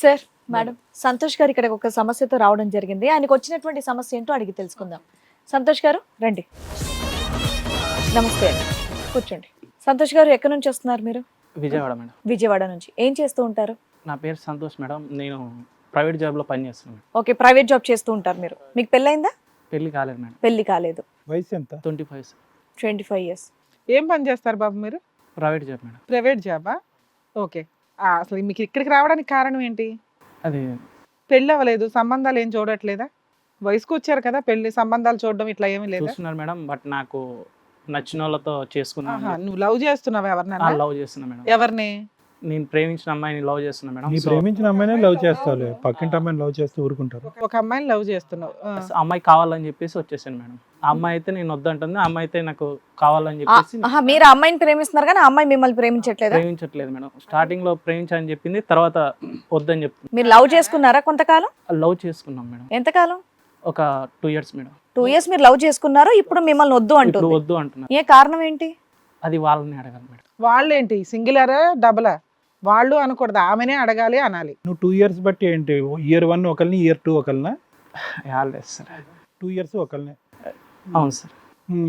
Sir madam. Santosh గారు ఇక్కడ ఒక సమస్యతో రావడం జరిగింది. ఆయనకు వచ్చినటువంటి సమస్య ఏంటో అడిగి తెలుసుకుందాం. సంతోష్ గారు రండి. నమస్తే కూర్చోండి. సంతోష్ గారు ఎక్కడి నుంచి వస్తున్నారు మీరు? విజయవాడ మేడం. విజయవాడ నుంచి. ఏం చేస్తూ ఉంటారు? నా పేరు సంతోష్ మేడం. నేను ప్రైవేట్ జాబ్లో పనిచేస్తున్నాను. మేడం ఓకే ప్రైవేట్ జాబ్ చేస్తూ ఉంటారు మీరు. మీకు పెళ్ళైందా పెళ్ళి కాలేదు మేడం. పెళ్ళి కాలేదు. వయసు ఎంత? Twenty five twenty five years. ఏం పని చేస్తారు బాబు మీరు? Private job madam. ప్రైవేట్ జాబా? ఓకే. అసలు మీకు ఇక్కడికి రావడానికి కారణం ఏంటి? అది. పెళ్ళి అవ్వలేదు సంబంధాలు ఏం చూడట్లేదా? వయసుకు వచ్చారు కదా పెళ్ళి సంబంధాలు చూడడం ఇట్లా ఏమీ లేదా? చూస్తున్నారు మేడం బట్ నాకు నచ్చిన వాళ్ళతో ఆహా, చేసుకున్నాను నువ్వు లవ్ చేస్తున్నావు ఎవరినైనా లవ్ చేస్తున్నా మేడం. ఎవరిని? నేను ప్రేమించిన అమ్మాయిని లవ్ చేస్తున్నా మేడం. నీ సో ప్రేమించిన అమ్మాయినే లవ్ చేస్తావులే. పక్కింటి అమ్మాయిని లవ్ చేస్తూ ఊరుకుంటారు. ఒక అమ్మాయిని లవ్ చేస్తున్నావు. ఆ. ఆ అమ్మాయి కావాలని చెప్పేసి వచ్చేసాను మేడం. ఆ అమ్మాయి అయితే నేను వద్దంటుంది ఆ అమ్మాయి అయితే నాకు కావాలని చెప్పేసి ఆహా మీరు ఆ అమ్మాయిని ప్రేమిస్తున్నారు కానీ ఆ అమ్మాయి మిమ్మల్ని ప్రేమించట్లేదా? ప్రేమించట్లేదు మేడం. స్టార్టింగ్లో ప్రేమించని చెప్పింది తర్వాత వద్దని చెప్తుంది. మీరు లవ్ చేసుకున్నారా కొంతకాలం? లవ్ చేసుకున్నాం మేడం. ఎంతకాలం? ఒక two years madam. Two years మీరు లవ్ చేసుకున్నారు ఇప్పుడు మిమ్మల్ని వద్దు ఇప్పుడు అంటుంది. వద్దు అంటున్నారు. ఏ కారణం ఏంటి? అది వాళ్ళని అడగాలి మేడం. వాళ్ళేంటి? సింగిలరా డబలా? వాళ్ళు అనకూడదు. ఆమెనే అడగాలి అనాలి. నువ్వు టూ ఇయర్స్ బట్టి ఏంటి? ఇయర్ వన్ ఒకరిని ఇయర్ టూ ఒకరినా సార్. టూ ఇయర్స్ ఒకరిని అవును సార్.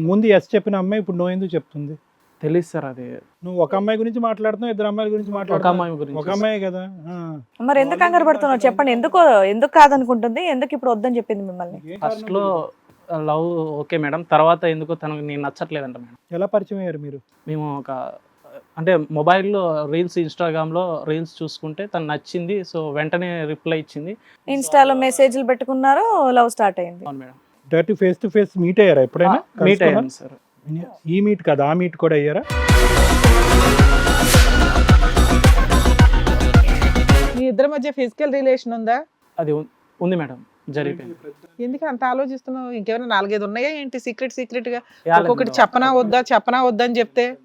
ముందు ఎస్ చెప్పిన అమ్మాయి ఇప్పుడు నో ఎందుకు చెప్తుంది? తెలియదు సార్ అది. నువ్వు ఒక అమ్మాయి గురించి మాట్లాడుతున్నావు ఇద్దరు అమ్మాయిల గురించి ఒక మాట్లాడుతున్నావు. అమ్మాయి గురించి ఒక అమ్మాయి కదా. మరి ఎందుకు కంగారు పడుతున్నావు? చెప్పండి. ఎందుకు ఎందుకు కాదనుకుంటుంది? ఎందుకు ఇప్పుడు వద్దని చెప్పింది మిమ్మల్ని? ఫస్ట్లో. లవ్ ఓకే మేడం తర్వాత ఎందుకో తనకు నేను నచ్చట్లేదంట మేడం ఎలా పరిచయం అయ్యారు మీరు? మేము ఒక అంటే మొబైల్లో రీల్స్ ఇన్స్టాగ్రామ్లో రీల్స్ చూసుకుంటే తను నచ్చింది. సో వెంటనే రిప్లై ఇచ్చింది. ఇన్స్టాలో మెసేజ్లు పెట్టుకున్నారు లవ్ స్టార్ట్ అయింది. అవును madam. Direct face to face meet అయ్యారా ఎప్పుడైనా? మీట్? అయ్యాను సార్. ఈ మీట్ కదా ఆ మీట్ కూడా అయ్యారా? మీ ఇద్దరి మధ్య ఫిజికల్ రిలేషన్ ఉందా? అది ఉం- ఉంది మేడం. జరిగిపోయింది. ఎందుకు అంత ఆలోచిస్తున్నావు? ఇంకేమైనా నాలుగైదు ఉన్నాయా ఏంటి? సీక్రెట్ సీక్రెట్గా యాలేదు ఒక్కొక్కటి మేడం. చెప్పనా వద్దా చెప్పనా వద్దా అని చెప్తే?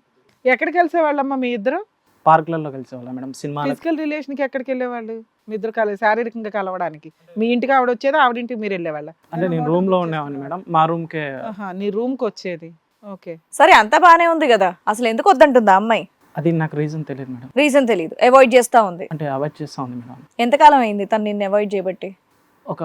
ఎక్కడికి వెళ్ళేవాళ్ళమ్మా మీ ఇద్దరు? పార్కులలో కలిసేవాళ్ళం మేడం సినిమాలకు. ఫిజికల్ రిలేషన్కి ఎక్కడికి వెళ్ళేవాళ్ళు? మీ ఇద్దరు కల శారీరకంగా కలవడానికి. మీ ఇంటికి ఆవిడ వచ్చేది ఆవిడింటికి మీరు వెళ్ళేవాళ్ళ? అంటే నేను రూమ్లో ఉండేవాడిని మేడం మా రూమ్ కే ఆహా, నీ రూమ్కి వచ్చేది. ఓకే. సరే అంతా బానే ఉంది కదా అసలు ఎందుకు వద్దంటుంది ఆ అమ్మాయి? అది నాకు రీజన్ తెలియదు మేడం. రీజన్ తెలియదు అవాయిడ్ చేస్తా ఉంది. అంటే అవాయిడ్ చేస్తా ఉంది మేడం. ఎంతకాలం అయింది తను నిన్ను అవాయిడ్ చేయబట్టి? ఒక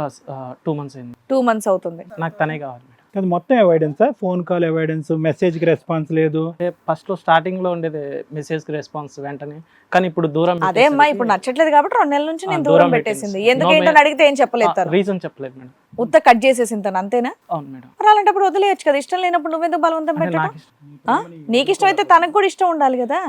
టూ మంత్స్ అయింది. టూ మంత్స్ అవుతుంది. నాకు తనే కావాలి అది మొత్తం ఎవిడెన్స్ ఫోన్ కాల్ ఎవిడెన్స్ మెసేజ్కి రెస్పాన్స్ లేదు. ఫస్ట్లో స్టార్టింగ్లో ఉండేది మెసేజ్కి రెస్పాన్స్ వెంటనే. కానీ ఇప్పుడు దూరం అదే అమ్మా ఇప్పుడు నచ్చట్లేదు కాబట్టి రెండు నెలల నుంచి నేను దూరం పెట్టేసింది. ఎందుకు ఏంటని అడిగితే ఏం చెప్పలేదు రీజన్ చెప్పలేదు మేడం ఉత్త కట్ చేసేసింది తను అంతేనా? అవును మేడం అలాంటప్పుడు వదిలేయచ్చు కదా ఇష్టం లేనప్పుడు నువ్వెందుకు బలవంతం పెట్టడం. ఆ? నీకు ఇష్టం అయితే తనకు కూడా ఇష్టం ఉండాలి కదా.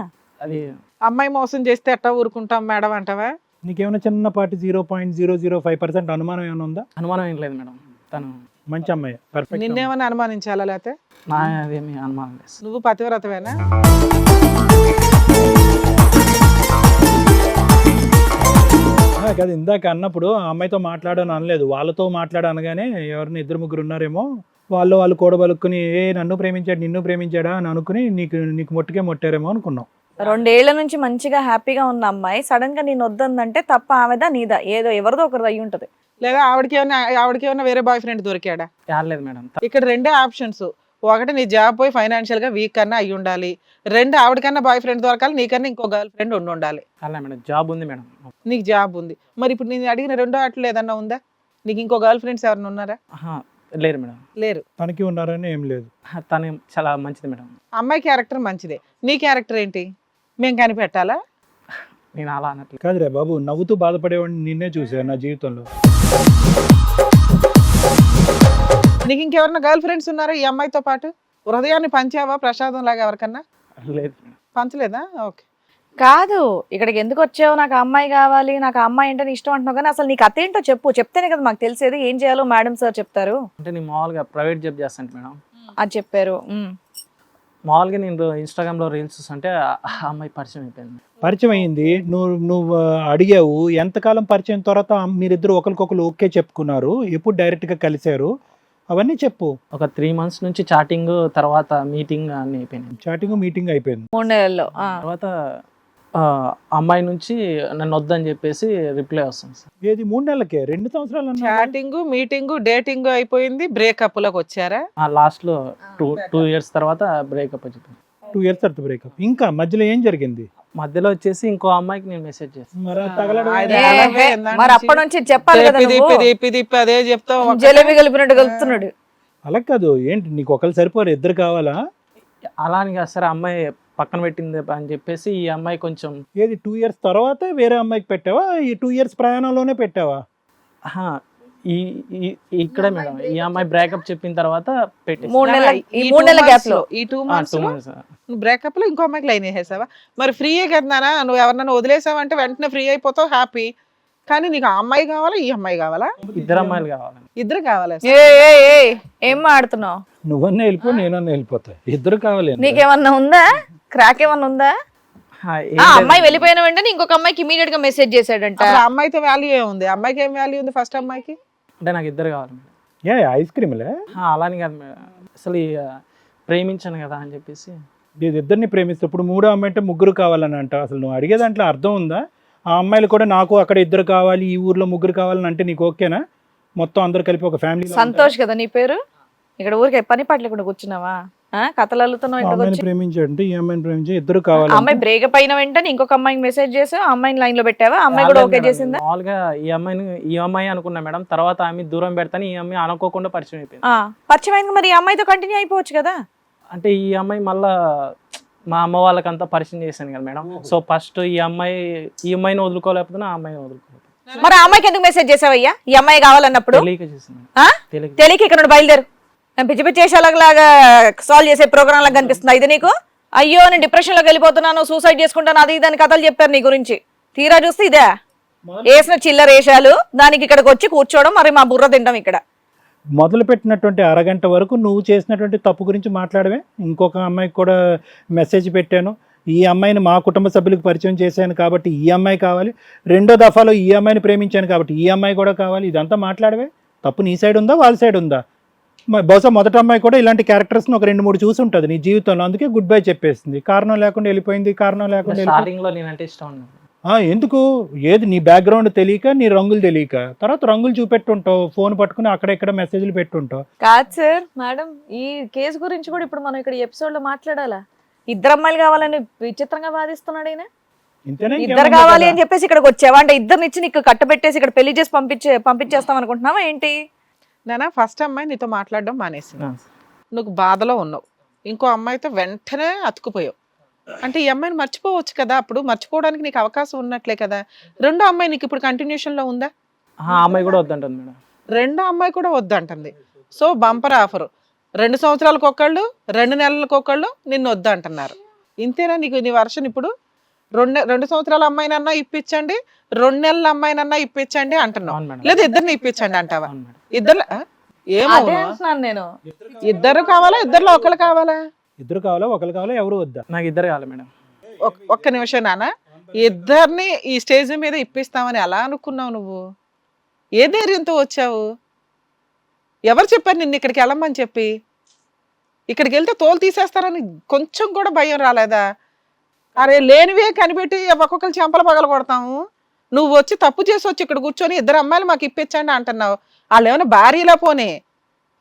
అది అమ్మాయి మోసం చేస్తే ఎట్టా ఊరుకుంటాం మేడం అంటావా? నీకేమైనా చిన్నపాటి zero point zero zero five percent అనుమానం ఏమైనా ఉందా? అనుమానం ఏం లేదు మేడం తను మంచి అమ్మాయి. పర్ఫెక్ట్ నిన్నేమని అనుమానించాలా లేకపోతే? నా అదేమి అనుమానం లేదు. సార్. నువ్వు పతివ్రతవేనా? కదా ఇందాక అన్నప్పుడు ఆ అమ్మాయితో మాట్లాడని అనలేదు. వాళ్ళతో మాట్లాడు అనగానే ఎవరిని ఇద్దరు ముగ్గురు ఉన్నారేమో వాళ్ళు వాళ్ళు కూడబలుక్కుని ఏ నన్ను ప్రేమించాడు నిన్ను ప్రేమించాడా? అని అనుకుని నీకు నీకు మొట్టుకే మొట్టారేమో అనుకున్నాం. రెండేళ్ళ నుంచి మంచిగా హ్యాపీగా ఉన్న అమ్మాయి సడన్గా నేను వద్దందంటే తప్ప ఆమెదా నీదా? ఏదో ఎవరిదో ఒకరిది అయి ఉంటది లేదా ఆవిడకి ఏమైనా ఆవిడకి ఏమైనా వేరే బాయ్ ఫ్రెండ్ దొరికాడా? యాలేదు మేడం. ఇక్కడ రెండే ఆప్షన్స్ ఒకటి నీ జాబ్ పోయి ఫైనాన్షియల్గా వీక్ కన్నా అయి ఉండాలి. రెండు ఆవిడకన్నా బాయ్ ఫ్రెండ్ దొరకాలి నీకన్నా ఇంకో గర్ల్ ఫ్రెండ్ ఉండి ఉండాలి. అలా మేడం జాబ్ ఉంది మేడం. నీకు జాబ్ ఉంది. మరి ఇప్పుడు నేను అడిగిన రెండో ఆటలు ఏదన్నా ఉందా? నీకు ఇంకో గర్ల్ ఫ్రెండ్స్ ఎవరైనా ఉన్నారా? లేరు మేడం. లేరు. తనకి ఉన్నారని ఏం లేదు. తను చాలా మంచిది మేడం. అమ్మాయి క్యారెక్టర్ మంచిదే. నీ క్యారెక్టర్ ఏంటి? మేము కనిపెట్టాలా? నేను అలా అనట్లేదు. కాదురే బాబు నవ్వుతూ బాధపడేవాడిని నిన్నే చూశాను నా జీవితంలో. నీకు ఇంకెవరన్నా గర్ల్ ఫ్రెండ్స్ ఉన్నారా ఈ అమ్మాయితో పాటు? హృదయాన్ని పంచావా ప్రసాదం లాగా ఎవరికన్నా? లేదు. మేడం పంచలేదా? ఓకే. కాదు ఇక్కడికి ఎందుకు వచ్చావు? నాకు అమ్మాయి కావాలి నాకు అమ్మాయి అంటే ఇష్టం అంటున్నావు కానీ అసలు నీకు అతేంటో చెప్పు. చెప్తేనే కదా మాకు తెలిసేది. ఏం చేయాలో మేడం సార్ చెప్తారు. అంటే నేను మామూలుగా ప్రైవేట్ జాబ్ చేస్తాను మేడం. అది చెప్పారు. మామూలుగా నేను ఇన్స్టాగ్రామ్లో రీల్స్ చూస్తుంటే ఆ అమ్మాయి పరిచయం అయిపోయింది. పరిచయం అయింది. నువ్వు నువ్వు అడిగావు ఎంతకాలం పరిచయం? తర్వాత మీరిద్దరు ఒకరికొకరు ఓకే చెప్పుకున్నారు. ఎప్పుడు డైరెక్ట్గా కలిశారు? అవన్నీ చెప్పు. ఒక త్రీ మంత్స్ నుంచి చాటింగ్ తర్వాత మీటింగ్ అన్ని అయిపోయినాయి. చాటింగ్ మీటింగ్ అయిపోయింది. మూడు నెలల్లో ఆ. తర్వాత అమ్మాయి నుంచి నన్ను వద్దని చెప్పేసి రిప్లై వస్తుంది సార్. ఏది మూడు నెలలకే? రెండు సంవత్సరాలు. చాటింగ్ మీటింగ్ డేటింగ్ అయిపోయింది బ్రేకప్లకు వచ్చారా? ఆ లాస్ట్లో టూ టూ ఇయర్స్ తర్వాత బ్రేకప్ చెప్పింది టూ ఇయర్స్ తర్వాత బ్రేకప్. ఇంకా మధ్యలో ఏం జరిగింది? మధ్యలో వచ్చేసి ఇంకో అమ్మాయికి నేను మెసేజ్ చేస్తాను మరి? అప్పటి నుంచి చెప్పాలి కదా నువ్వు. అదే చెప్తావు జలేబీ కలిపినట్టు కలుపుతున్నాడు. అలా కాదు ఏంటి నీకు ఒకరు సరిపోరు ఇద్దరు కావాలా? అలా అని కాదు సార్ అమ్మాయి పక్కన పెట్టింది అని చెప్పేసి ఈ అమ్మాయి కొంచెం ఏది టూ ఇయర్స్ తర్వాత వేరే అమ్మాయికి పెట్టావా? ఈ టూ ఇయర్స్ ప్రయాణంలోనే పెట్టావా? ఈ ఇక్కడే మేడం ఈ అమ్మాయి బ్రేకప్ చెప్పిన తర్వాత పెట్టేసి మూడు నెలల ఈ మూడు two నెలల months గ్యాప్లో ఈ టూ మంత్స్ టూ లో మంత్స్ నువ్వు బ్రేకప్లో ఇంకో అమ్మాయికి లైన్ వేసేసావా మరి ఫ్రీయే కదా నువ్వు ఎవరినైనా వదిలేసావంటే వెంటనే ఫ్రీ అయిపోతావు హ్యాపీ కానీ నీకు ఆ అమ్మాయి కావాలా ఈ అమ్మాయి కావాలా? ఇద్దరు అమ్మాయిలు కావాలండి ఇద్దరు కావాలా ఏ ఏ ఏ ఏం మాడుతున్నావు? నువ్వన్నా వెళ్ళిపో నేనన్నా వెళ్ళిపోతా. ఇద్దరు కావాలి నీకేమన్నా ఉందా? క్రాక్ ఏమన్నా ఉందా? ఆ. అమ్మాయి వెళ్ళిపోయిన వెంటనే ఇంకొక అమ్మాయికి ఇమీడియట్గా మెసేజ్ చేశాడంట. ఆ అమ్మాయితో వాల్యూ ఏముంది అమ్మాయికి ఏం వాల్యూ ఉంది ఫస్ట్ అమ్మాయికి? అంటే నాకు ఇద్దరు కావాలి మేడం. ఏ ఐస్ క్రీమ్లే ఆ, అలాని కాదు మేడం. అసలు ఈ, ఆ, ప్రేమించాను కదా అని చెప్పేసి. ఇది ఇద్దరిని ప్రేమిస్తే ఇప్పుడు మూడో అమ్మాయి అంటే ముగ్గురు కావాలని అంటావు అసలు నువ్వు అడిగే దాంట్లో అర్థం ఉందా? ఆ అమ్మాయిలు కూడా నాకు అక్కడ ఇద్దరు కావాలి ఈ ఊర్లో ముగ్గురు కావాలని అంటే నీకు ఓకేనా మొత్తం అందరు కలిపి ఒక ఫ్యామిలీ సంతోష్ కదా నీ పేరు? ఇక్కడ ఊరికే పని పాటలు కూడా కూర్చున్నావా? కథలు అల్లుతున్నావు ఇంటికి అమ్మాయిని ప్రేమించాడంటే ఈ అమ్మాయిని ప్రేమించి ఇద్దరు కావాలి అమ్మాయి బ్రేకప్ అయిన వెంటనే ఇంకొక అమ్మాయికి మెసేజ్ చేసావు ఆ అమ్మాయిని లైన్లో పెట్టావా అమ్మాయి కూడా ఓకే చేసిందా? మామూలుగా ఈ అమ్మాయిని ఈ అమ్మాయి అనుకున్నా మేడం తర్వాత ఆమె దూరం పెడతాను ఈ అమ్మాయి అనుకోకుండా పరిచయం అయిపోయింది. ఆ, పరిచయం అయింది మరి ఈ అమ్మాయితో కంటిన్యూ అయిపోవచ్చు కదా? అంటే ఈ అమ్మాయి మళ్ళా మా అమ్మ వాళ్ళకంతా పరిచయం చేశాను కదా మేడం. సో ఫస్ట్ ఈ అమ్మాయి ఈ అమ్మాయిని వదులుకోలేకపోతే ఆ అమ్మాయిని వదులుకోలేకపోతే మరి ఆ అమ్మాయికి ఎందుకు మెసేజ్ చేసావయ్యా? ఈ అమ్మాయి కావాలన్నప్పుడు? తెలియక చేసింది ఆ? తెలియక ఇక్కడ నుండి బయలుదేరు. పిచ్చి పిచ్చి లాగా సాల్వ్ చేసే ప్రోగ్రామ్ లాగా కనిపిస్తుంది ఇది నీకు? అయ్యో నేను డిప్రెషన్లోకి వెళ్ళిపోతున్నాను సూసైడ్ చేసుకుంటాను అది ఇది అని కథలు చెప్పారు నీ గురించి. తీరా చూస్తే ఇదే? వేసిన చిల్లర వేషాలు దానికి ఇక్కడికి వచ్చి కూర్చోవడం మరి మా బుర్ర తింటాం ఇక్కడ. మొదలు పెట్టినటువంటి అరగంట వరకు నువ్వు చేసినటువంటి తప్పు గురించి మాట్లాడవే. ఇంకొక అమ్మాయికి కూడా మెసేజ్ పెట్టాను. ఈ అమ్మాయిని మా కుటుంబ సభ్యులకు పరిచయం చేశాను కాబట్టి ఈ అమ్మాయి కావాలి. రెండో దఫాలో ఈ అమ్మాయిని ప్రేమించాను కాబట్టి ఈ అమ్మాయి కూడా కావాలి. ఇదంతా మాట్లాడవే. తప్పు నీ సైడ్ ఉందా? వాళ్ళ సైడ్ ఉందా? బహుశా మొదటి అమ్మాయి కూడా ఇలాంటి క్యారెక్టర్స్ని ఒక రెండు మూడు చూసి ఉంటుంది నీ జీవితంలో. అందుకే గుడ్ బై చెప్పేసింది. కారణం లేకుండా వెళ్ళిపోయింది కారణం లేకుండా వెళ్ళిపోయింది. స్టార్టింగ్లో నేనంటే ఇష్టం ఉన్నాను ఆ, ఎందుకు? ఏది నీ బ్యాక్గ్రౌండ్ తెలియక నీ రంగులు తెలియక. తర్వాత రంగులు చూపెట్టుంటావు ఫోన్ పట్టుకుని అక్కడెక్కడ మెసేజ్లు పెట్టుంటావు. కాదు సార్ మేడం ఈ కేసు గురించి కూడా ఇప్పుడు మనం ఇక్కడ ఎపిసోడ్లో మాట్లాడాలా? ఇద్దరు అమ్మాయిలు కావాలని విచిత్రంగా వాదిస్తున్నాడు ఈయన. ఇంతేనా ఇద్దరు కావాలి? అని చెప్పేసి ఇక్కడికి వచ్చావా? అంటే ఇద్దరిని ఇచ్చి నీకు కట్టబెట్టేసి ఇక్కడ పెళ్ళి చేసి పంపించే పంపించేస్తాం అనుకుంటున్నావా ఏంటి? నాన్న ఫస్ట్ అమ్మాయి నీతో మాట్లాడడం మానేసింది. నువ్వు బాధలో ఉన్నావు. ఇంకో అమ్మాయితో వెంటనే అతుకుపోయావు అంటే ఈ అమ్మాయిని మర్చిపోవచ్చు కదా అప్పుడు మర్చిపోవడానికి నీకు అవకాశం ఉన్నట్లే కదా. రెండో అమ్మాయి నీకు ఇప్పుడు కంటిన్యూషన్లో ఉందా? అమ్మాయి కూడా వద్దంటుంది మేడం. రెండో అమ్మాయి కూడా వద్దంటుంది. So bumper offer. రెండు సంవత్సరాలకు ఒకళ్ళు రెండు నెలలకు ఒకళ్ళు నిన్ను వద్దంటున్నారు ఇంతేనా నీకు నీ వర్షన్ ఇప్పుడు? రెండు రెండు సంవత్సరాల అమ్మాయినన్నా ఇప్పించండి రెండు నెలల అమ్మాయినన్నా ఇప్పించండి అంటున్నావు. లేదా ఇద్దరిని ఇప్పించండి అంటావా? ఇద్దరు ఏమో నేను. ఇద్దరు కావాలా ఇద్దరులో ఒకరు కావాలా? ఇద్దరు కావాలా ఒకరు కావాలా ఎవరు వద్దా? నాకు ఇద్దరు కావాలి మేడం. ఒక్- ఒక్క నిమిషం నాన్న ఇద్దరిని ఈ స్టేజ్ మీద ఇప్పిస్తామని ఎలా అనుకున్నావు నువ్వు? ఏ ధైర్యంతో వచ్చావు? ఎవరు చెప్పారు నిన్ను ఇక్కడికి వెళ్ళమని చెప్పి? ఇక్కడికి వెళ్తే తోలు తీసేస్తారని కొంచెం కూడా భయం రాలేదా? అరే లేనివే కనిపెట్టి ఒక్కొక్కరు చెంపల పగల కొడతాము. నువ్వు వచ్చి తప్పు చేసి వచ్చి ఇక్కడ కూర్చొని ఇద్దరు అమ్మాయిలు మాకు ఇప్పించండి అంటున్నావు. వాళ్ళు ఏమైనా భార్యలా పోనీ?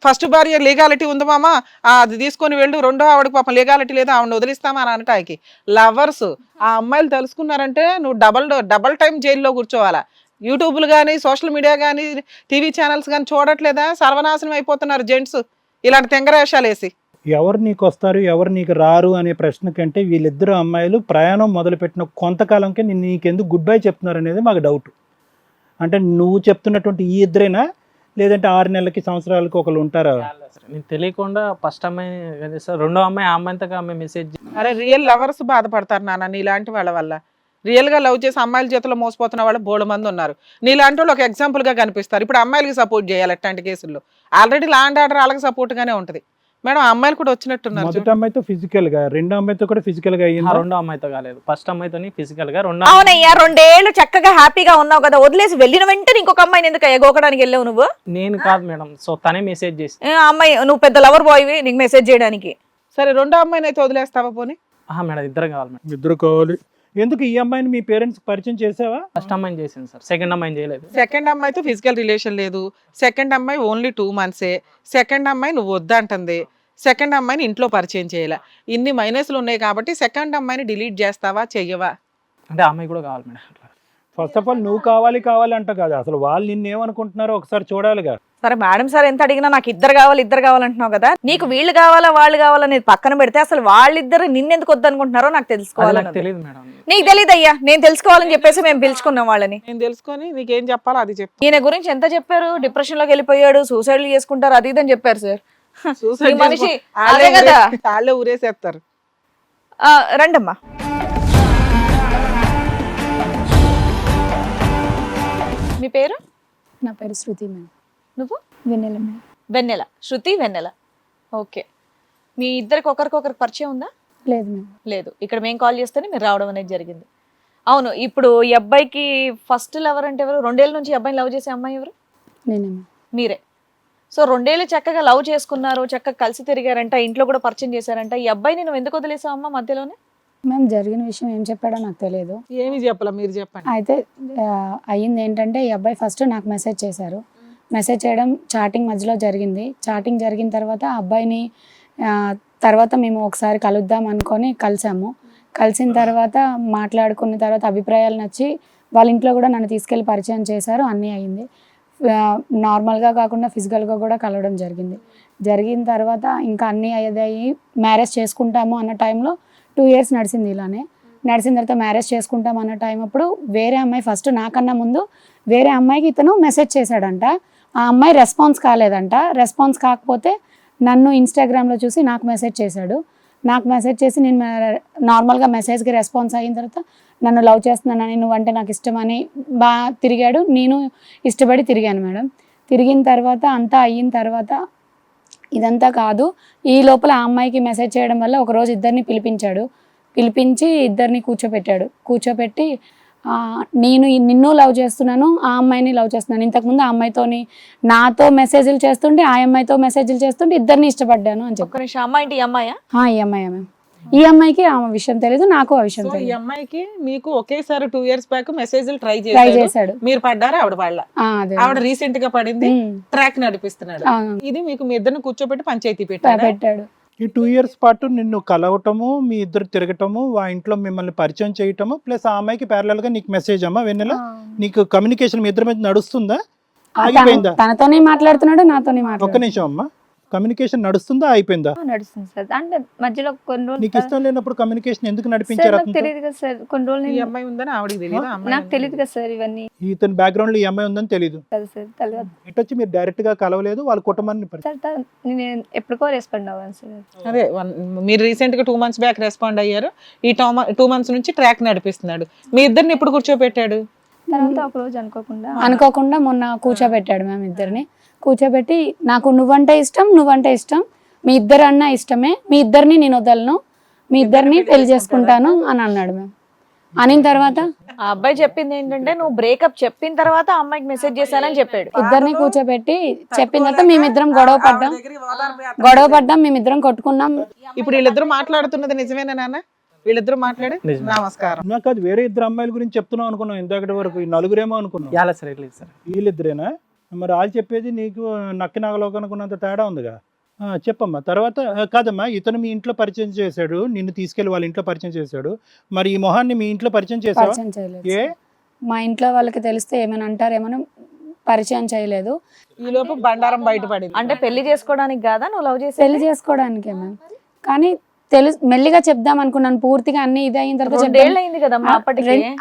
ఫస్ట్ భార్య లీగాలిటీ ఉంది మామ? అది తీసుకొని వెళ్ళు రెండో ఆవిడకి పాపం లీగాలిటీ లేదు ఆవిడ వదిలిస్తామా అని అనటానికి. లవర్స్ ఆ అమ్మాయిలు తెలుసుకున్నారంటే నువ్వు డబల్ డబల్ టైం జైల్లో కూర్చోవాలా? యూట్యూబ్లు కానీ సోషల్ మీడియా కానీ టీవీ ఛానల్స్ కానీ చూడట్లేదా? సర్వనాశనం అయిపోతున్నారు జెంట్స్ ఇలాంటి తెంగరేషాలు వేసి ఎవరు నీకు వస్తారు ఎవరు నీకు రారు అనే ప్రశ్న కంటే వీళ్ళిద్దరు అమ్మాయిలు ప్రయాణం మొదలుపెట్టిన కొంతకాలంకే నేను నీకెందుకు గుడ్ బై చెప్తున్నారు అనేది మాకు డౌట్ అంటే నువ్వు చెప్తున్నటువంటి ఈ ఇద్దరేనా? లేదంటే ఆరు నెలలకి సంవత్సరాలకి ఒకళ్ళు ఉంటారా? నేను తెలియకుండా ఫస్ట్ అమ్మాయి సార్ రెండో అమ్మాయి ఆ అమ్మాయితో అమ్మాయి మెసేజ్ అరే రియల్ లవర్స్ బాధపడతారు నాన్న నీలాంటి వాళ్ళ వల్ల. రియల్గా లవ్ చేసి అమ్మాయిల చేతిలో మోసపోతున్న వాళ్ళు బోడు మంది ఉన్నారు. నీలాంటి వాళ్ళు ఒక ఎగ్జాంపుల్గా కనిపిస్తారు. ఇప్పుడు అమ్మాయిలకి సపోర్ట్ చేయాలి అట్లాంటి కేసుల్లో. ఆల్రెడీ లాండ్ ఆర్డర్ వాళ్ళకి సపోర్ట్ గానే ఉంటది. మేడం అమ్మాయిలు కూడా వచ్చినట్టున్నారు మొదటి అమ్మాయితో ఫిజికల్గా రెండో అమ్మాయితో కూడా ఫిజికల్గా అయ్యిందా? రెండో అమ్మాయితో కాలేదు. ఫస్ట్ అమ్మాయితోని ఫిజికల్గా రెండో అవునయ్యా రెండేళ్ళు చక్కగా హ్యాపీగా ఉన్నావు కదా వదిలేసి వెళ్ళిన వెంటనే ఇంకొక అమ్మాయిని ఎందుకు ఎగోకడానికి వెళ్ళావు నువ్వు? నేను కాదు మేడం. సో తనే మెసేజ్ చేసి ఏ, అమ్మాయి నువ్వు పెద్ద లవర్ బాయ్వి నీకు మెసేజ్ చేయడానికి. సరే రెండో అమ్మాయిని అయితే వదిలేస్తావా పోనీ? ఆహా మేడం ఇద్దరు కావాలి మేడం. ఇద్దరు కావాలి. ఎందుకు ఈ అమ్మాయిని మీ పేరెంట్స్ పరిచయం చేసావా? ఫస్ట్ అమ్మాయిని చేసింది సార్. సెకండ్ అమ్మాయిని చేయలేదు. సెకండ్ అమ్మాయితో ఫిజికల్ రిలేషన్ లేదు. సెకండ్ అమ్మాయి ఓన్లీ టూ మంత్సే సెకండ్ అమ్మాయి నువ్వు వద్దంటుంది. సెకండ్ అమ్మాయిని ఇంట్లో పరిచయం చేయాల. ఇన్ని మైనస్లు ఉన్నాయి కాబట్టి సెకండ్ అమ్మాయిని డిలీట్ చేస్తావా చెయ్యవా? అంటే అమ్మాయి కూడా కావాలి మేడం ఫస్ట్ ఆఫ్ ఆల్ నువ్వు కావాలి కావాలి అంట కాదు. అసలు వాళ్ళు నిన్ను ఏమనుకుంటున్నారో ఒకసారి చూడాలిగా సరే మేడం సార్ ఎంత అడిగినా నాకు ఇద్దరు కావాలి ఇద్దరు కావాలంటున్నావు కదా. నీకు వీళ్ళు కావాలా వాళ్ళు కావాలనేది పక్కన పెడితే అసలు వాళ్ళిద్దరు నిన్నెందుకు వద్దనుకుంటున్నారో నాకు తెలుసుకోవాలని. తెలియదు మేడం. నీకు తెలియదు అయ్యా నేను తెలుసుకోవాలని చెప్పేసి మేము పిలుచుకున్నాం వాళ్ళని. నేను తెలుసుకొని నీకేం చెప్పాలో అది చెప్పు. ఈయన గురించి ఎంత చెప్పారు? డిప్రెషన్లోకి వెళ్ళిపోయాడు సూసైడ్లు చేసుకుంటారు అది ఇదని చెప్పారు సార్. మనిషి అదే కదా. ఊరేసేస్తారు. రండమ్మా. మీ పేరు? నా పేరు శృతి మ్యామ్ నువ్వు? వెన్నెల మ్యామ్ వెన్నెల. శృతి వెన్నెల. ఓకే. మీ ఇద్దరికి ఒకరికొకరికి పరిచయం ఉందా? లేదు మ్యామ్ లేదు. ఇక్కడ మేము కాల్ చేస్తేనే మీరు రావడం అనేది జరిగింది. అవును ఇప్పుడు ఈ అబ్బాయికి ఫస్ట్ లవర్ అంటే ఎవరు? రెండేళ్ళ నుంచి ఈ అబ్బాయిని లవ్ చేసే అమ్మాయి ఎవరు? నేనే మీరే. సో రెండేళ్ళు చక్కగా లవ్ చేసుకున్నారు చక్కగా కలిసి తిరిగారంట ఇంట్లో కూడా పరిచయం చేశారంట. ఈ అబ్బాయిని నువ్వు ఎందుకు వదిలేసావు అమ్మ మధ్యలోనే? మ్యామ్ జరిగిన విషయం ఏం చెప్పాడో నాకు తెలియదు ఏమి చెప్పాలా మీరు చెప్పండి. అయితే ఆ, అయ్యింది ఏంటంటే ఈ అబ్బాయి ఫస్ట్ నాకు మెసేజ్ చేశారు. మెసేజ్ చేయడం చాటింగ్ మధ్యలో జరిగింది. చాటింగ్ జరిగిన తర్వాత ఆ అబ్బాయిని ఆ, తర్వాత మేము ఒకసారి కలుద్దాం అనుకొని కలిసాము. కలిసిన తర్వాత మాట్లాడుకున్న తర్వాత అభిప్రాయాలు నచ్చి వాళ్ళ ఇంట్లో కూడా నన్ను తీసుకెళ్ళి పరిచయం చేశారు. అన్నీ అయింది నార్మల్గా కాకుండా ఫిజికల్గా కూడా కలవడం జరిగింది. జరిగిన తర్వాత ఇంకా అన్నీ అయ్యేదయ్యి మ్యారేజ్ చేసుకుంటాము అన్న టైంలో టూ ఇయర్స్ నడిచింది ఇలానే. నడిచిన తర్వాత మ్యారేజ్ చేసుకుంటాం అన్న టైం అప్పుడు వేరే అమ్మాయి ఫస్ట్ నాకన్నా ముందు వేరే అమ్మాయికి ఇతను మెసేజ్ చేశాడంట. ఆ అమ్మాయి రెస్పాన్స్ కాలేదంట. రెస్పాన్స్ కాకపోతే నన్ను ఇన్స్టాగ్రామ్లో చూసి నాకు మెసేజ్ చేశాడు. నాకు మెసేజ్ చేసి నేను నార్మల్గా మెసేజ్కి రెస్పాన్స్ అయిన తర్వాత నన్ను లవ్ చేస్తున్నానని నువ్వంటే నాకు ఇష్టమని బాగా తిరిగాడు. నేను ఇష్టపడి తిరిగాను మేడం. తిరిగిన తర్వాత అంతా అయిన తర్వాత ఇదంతా కాదు ఈ లోపల ఆ అమ్మాయికి మెసేజ్ చేయడం వల్ల ఒకరోజు ఇద్దరిని పిలిపించాడు. పిలిపించి ఇద్దరిని కూర్చోపెట్టాడు. కూర్చోపెట్టి నేను నిన్ను లవ్ చేస్తున్నాను ఆ అమ్మాయిని లవ్ చేస్తున్నాను. ఇంతకుముందు ఆ అమ్మాయితోని నాతో మెసేజ్లు చేస్తుంటే ఆ అమ్మాయితో మెసేజ్లు చేస్తుంటే ఇద్దరిని ఇష్టపడ్డాను అని చెప్పి. నిమిషం అమ్మాయి అంటే ఈ అమ్మాయా? ఈ అమ్మాయి మ్యామ్. ఈ అమ్మాయికి ఆ విషయం తెలియదు నాకు ఆ విషయం సో ఈ తెలియదు అమ్మాయికి మీకు ఒకేసారి టూ ఇయర్స్ బ్యాక్ మెసేజ్లు ట్రై ట్రై చేశారు. చేశాడు. మీరు పడ్డారా ఆవిడ వాళ్ళ? ఆ, అదే. ఆవిడ రీసెంట్గా పడింది ఉమ్, ట్రాక్ నడిపిస్తున్నాడు. ఆ, ఇది మీకు మీ ఇద్దరిని కూర్చోబెట్టి పంచాయతీ పెట్టాడు? పెట్టాడు. ఈ టూ ఇయర్స్ పాటు నిన్ను కలవటము మీ ఇద్దరు తిరగటము ఆ ఇంట్లో మిమ్మల్ని పరిచయం చేయటము ప్లస్ ఆ అమ్మాయికి parallel గా నీకు మెసేజ్ అమ్మా వెన్నెల. నీకు కమ్యూనికేషన్ మీ ఇద్దరి మధ్య నడుస్తుందా? ఆగిపోయిందా తన- తనతోనే మాట్లాడుతున్నాడు నాతోనే ఒక్క నిమిషం అమ్మా. కమ్యూనికేషన్ నడుస్తుందా అయిపోయిందా? నడుస్తుంది సార్. అంటే మధ్యలో కొన్ని రోజులు నీకు ఇష్టం లేనప్పుడు కమ్యూనికేషన్ ఎందుకు నడిపించారు నాకు? తెలియదు కదా సార్. కొన్ని రోజులు ఈ నేను- అమ్మాయి ఉందని ఆవిడకి తెలియదు నాకు తెలియదు కదా సార్ ఇవన్నీ. ఇతని బ్యాక్గ్రౌండ్లో ఈ అమ్మాయి ఉందని తెలియదు కదా సార్ తెలియదు ఇటొచ్చి మీరు డైరెక్ట్గా కలవలేదు వాళ్ళ కుటుంబాన్ని పరిచయం సార్ తా- నేను ఎప్పటికో రెస్పాండ్ అవ్వాను సార్. అదే వన్- మీరు రీసెంట్గా టూ మంత్స్ బ్యాక్ రెస్పాండ్ అయ్యారు. ఈ టూ మంత్స్ నుంచి ట్రాక్ నడిపిస్తున్నాడు. మీ ఇద్దరిని ఎప్పుడు కూర్చోబెట్టాడు? తర్వాత ఒక రోజు అనుకోకుండా అనుకోకుండా మొన్న కూర్చోబెట్టాడు మేము ఇద్దరిని. కూర్చోబెట్టి నాకు నువ్వంటే ఇష్టం నువ్వంటే ఇష్టం. మీ ఇద్దరు అన్న ఇష్టమే. మీ ఇద్దరిని నేను వదలను. మీ ఇద్దరిని పెళ్ళి చేసుకుంటాను. అని అన్నాడు మేము అనిన తర్వాత ఆ అబ్బాయి చెప్పింది ఏంటంటే నువ్వు బ్రేకప్ చెప్పిన తర్వాత అమ్మాయికి మెసేజ్ చేశానని చెప్పాడు. ఇద్దరిని కూర్చోబెట్టి చెప్పిన తర్వాత మేమిద్దరం గొడవ పడ్డాం. గొడవ పడ్డాం మేమిద్దరం కొట్టుకున్నాం. ఇప్పుడు వీళ్ళిద్దరు మాట్లాడుతున్నది నిజమేనా నాన్న? వీళ్ళిద్దరు మాట్లాడి. నమస్కారం. నాకు అది వేరే ఇద్దరు అమ్మాయిల గురించి చెప్తున్నాం అనుకున్నాం. ఇందాకటి వరకు ఈ నలుగురేమో అనుకున్నాం. లేదు సార్. వీళ్ళిద్దరేనా? మరి వాళ్ళు చెప్పేది నీకు నక్కి నాగలోకి అనుకున్నంత తేడా ఉందిగా. చెప్పమ్మా. తర్వాత కాదమ్మా ఇతను మీ ఇంట్లో పరిచయం చేశాడు నిన్ను తీసుకెళ్ళి వాళ్ళ ఇంట్లో పరిచయం చేశాడు. మరి ఈ మొహాన్ని మీ ఇంట్లో పరిచయం చేయలేదు ఏ? మా ఇంట్లో వాళ్ళకి తెలిస్తే ఏమైనా అంటారేమో పరిచయం చేయలేదు. ఈ లోపు బండారం బయటపడింది. అంటే పెళ్ళి చేసుకోవడానికి కాదా? నువ్వు లవ్ చేసి పెళ్ళి చేసుకోవడానికే మ్యామ్. కానీ తెలుసు మెల్లిగా చెప్దాం అనుకున్నాను. పూర్తిగా అన్ని ఇది అయిన తర్వాత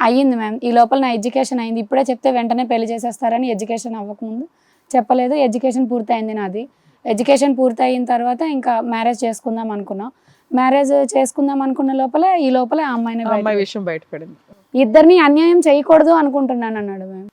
అయ్యింది మ్యామ్. ఈ లోపల నా ఎడ్యుకేషన్ అయింది. ఇప్పుడే చెప్తే వెంటనే పెళ్ళి చేసేస్తారని ఎడ్యుకేషన్ అవ్వకముందు చెప్పలేదు. ఎడ్యుకేషన్ పూర్తి అయింది నాది. ఎడ్యుకేషన్ పూర్తి అయిన తర్వాత ఇంకా మ్యారేజ్ చేసుకుందాం అనుకున్నాం. మ్యారేజ్ చేసుకుందాం అనుకున్న లోపల ఈ లోపల ఆ అమ్మాయిని ఆ బయట అమ్మాయి విషయం బయటపడింది. ఇద్దరిని అన్యాయం చేయకూడదు అనుకుంటున్నాను అన్నాడు మ్యామ్.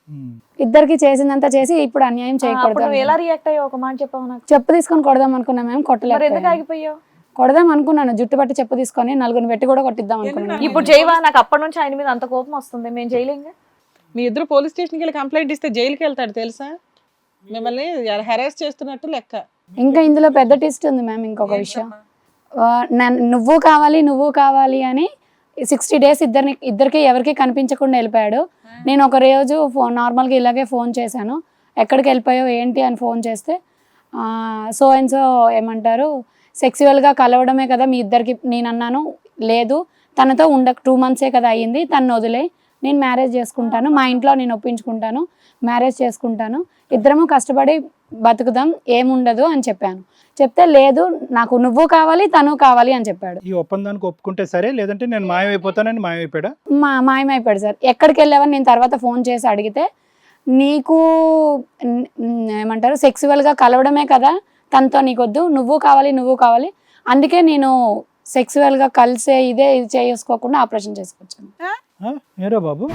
ఇద్దరికి చేసిందంతా చేసి ఇప్పుడు అన్యాయం చేయకూడదు ఎలా. రియాక్ట్ అయ్యావు ఒక మాట చెప్పావు నాకు? చెప్పు తీసుకొని కొడదాం అనుకున్నా మ్యామ్. కొట్టలేదు ఆగిపోయావు? కొడదాం అనుకున్నాను. జుట్టు పట్టి చెప్పు తీసుకొని నలుగురిని పెట్టి కూడా కొట్టిద్దాం అనుకున్నాను. ఇప్పుడు చేయవా నాకు అప్పటి నుంచి ఆయన మీద అంత కోపం వస్తుంది. మేము చేయలేంగా మీ ఇద్దరు పోలీస్ స్టేషన్కి వెళ్ళి కంప్లైంట్ ఇస్తే జైలుకి వెళ్తాడు తెలుసా? మిమ్మల్ని హెరాస్ చేస్తున్నట్టు లెక్క. ఇంకా ఇందులో పెద్ద టెస్ట్ ఉంది మ్యామ్ ఇంకొక విషయం. నువ్వు కావాలి నువ్వు కావాలి అని సిక్స్టీ డేస్ ఇద్దరిని ఇద్దరికి ఎవరికి కనిపించకుండా వెళ్ళిపోయాడు. నేను ఒక రోజు ఫోన్ నార్మల్గా ఇలాగే ఫోన్ చేశాను. ఎక్కడికి వెళ్ళిపోయావు ఏంటి అని ఫోన్ చేస్తే సో అండ్ సో ఏమంటారు సెక్సువల్గా కలవడమే కదా మీ ఇద్దరికి నేను అన్నాను. లేదు తనతో ఉండ టూ మంత్సే కదా అయ్యింది తను వదిలే. నేను మ్యారేజ్ చేసుకుంటాను మా ఇంట్లో నేను ఒప్పించుకుంటాను మ్యారేజ్ చేసుకుంటాను. ఇద్దరము కష్టపడి బతుకుదాం ఏముండదు అని చెప్పాను. చెప్తే లేదు నాకు నువ్వు కావాలి తను కావాలి అని చెప్పాడు. ఈ ఒప్పందానికి ఒప్పుకుంటే సరే లేదంటే నేను మాయమైపోతానని మాయమైపోయాడా? మా మాయమైపోయాడు సార్. ఎక్కడికి వెళ్ళావని నేను తర్వాత ఫోన్ చేసి అడిగితే నీకు ఏమంటారు సెక్సువల్గా కలవడమే కదా తనతో నీకొద్దు నువ్వు కావాలి నువ్వు కావాలి. అందుకే నేను సెక్సువల్గా కలిసే ఇదే ఇది చేసుకోకుండా ఆపరేషన్ చేసుకొచ్చాను? ఏరా బాబు?